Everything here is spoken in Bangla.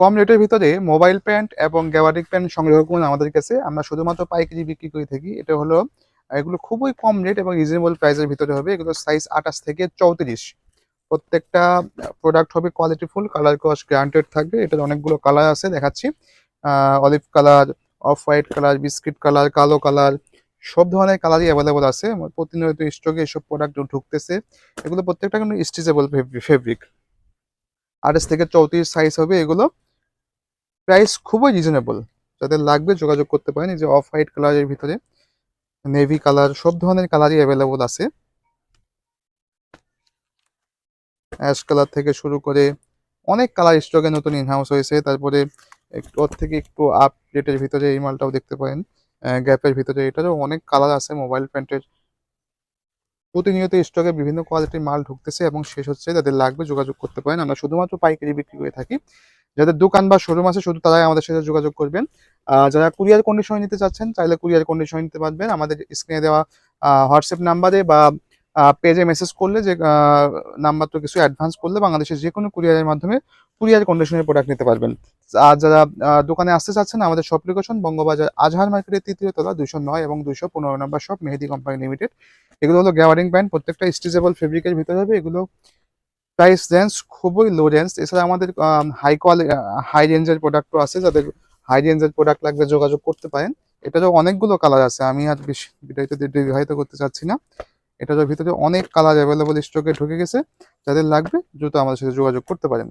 কম রেটের ভিতরে মোবাইল প্যান্ট এবং গ্যাবারিক প্যান্ট সংগ্রহ করুন আমাদের কাছে। আমরা শুধুমাত্র পাইকারি বিক্রি করে থাকি। এটা হলো, এগুলো খুবই কম রেট এবং রিজনেবল প্রাইসের ভিতরে হবে। এগুলো সাইজ আঠাশ থেকে চৌত্রিশ। প্রত্যেকটা প্রোডাক্ট হবে কোয়ালিটিফুল কালার কস্ট গ্রান্টেড থাকবে। এটার অনেকগুলো কালার আছে, দেখাচ্ছি। Olive colour off white colour biscuit colour কালো কালার সব ধরনের কালারই অ্যাভেলেবল আছে। প্রতিনিয়ত স্টকে এসব প্রোডাক্ট ঢুকতেছে। এগুলো প্রত্যেকটা কিন্তু স্টিচেবল ফেব্রিক আঠাশ থেকে চৌত্রিশ সাইজ হবে এগুলো। প্রাইস খুবই রিজনেবল যাদের লাগবে যোগাযোগ করতে পারেন, এই যে অফ হোয়াইট কালারের ভিতরে। নেভি কালার সব ধরনের কালারই অ্যাভেলেবল আছে। অ্যাশ কালার থেকে শুরু করে অনেক কালার স্টকে নতুন ইনহাউস হয়েছে। তারপরে একটু ওর থেকে একটু আপ রেটের ভিতরে এই মালটাও দেখতে পারেন। গ্যাপের ভিতরে এটারও অনেক কালার আছে মোবাইল প্যান্টের প্রতিনিয়ত স্টকে বিভিন্ন কোয়ালিটির মাল ঢুকতেছে এবং শেষ হচ্ছে। যাদের লাগবে যোগাযোগ করতে পারেন। আমরা শুধুমাত্র পাইকারি বিক্রি করে থাকি। যাদের দোকান বা শোরুম আছে, শুধু তারাই আমাদের সাথে যোগাযোগ করবেন। যারা কুরিয়ার কন্ডিশন নিতে চাচ্ছেন, চাইলে কুরিয়ার কন্ডিশন নিতে পারবেন। আমাদের স্ক্রিনে দেওয়া হোয়াটসঅ্যাপ নাম্বারে বা পেজে মেসেজ করলে যে নাম্বার তো কিছু অ্যাডভান্স করলে বাংলাদেশের যে কোনো কুরিয়ারের মাধ্যমে কুরিয়ার কন্ডিশনের প্রোডাক্ট নিতে পারবেন। আর যারা দোকানে আসতে চাচ্ছেন, আমাদের শপ লোকেশন বঙ্গবাজার আজহার মার্কেটের তৃতীয় তলা দুশো নয় এবং দুশো পনেরো number shop Mehedi company limited এগুলো হলো গ্যাওয়ারিং প্যান্ট প্রত্যেকটা স্ট্রেচেবল ফেব্রিকের ভিতরে হবে। এগুলো প্রাইস রেঞ্জ খুবই লো রেঞ্জ এছাড়া আমাদের হাই কোয়ালিটি হাই রেঞ্জের প্রোডাক্টও আছে, যাদের হাই রেঞ্জের প্রোডাক্ট লাগবে যোগাযোগ করতে পারেন। এটারও অনেকগুলো কালার আছে, আমি আর বেশি দীর্ঘায়িত করতে চাচ্ছি না। এটার ভিতরে অনেক কালার অ্যাভেলেবল স্টকে ঢুকে গেছে। যাদের লাগবে দ্রুত আমাদের সাথে যোগাযোগ করতে পারেন।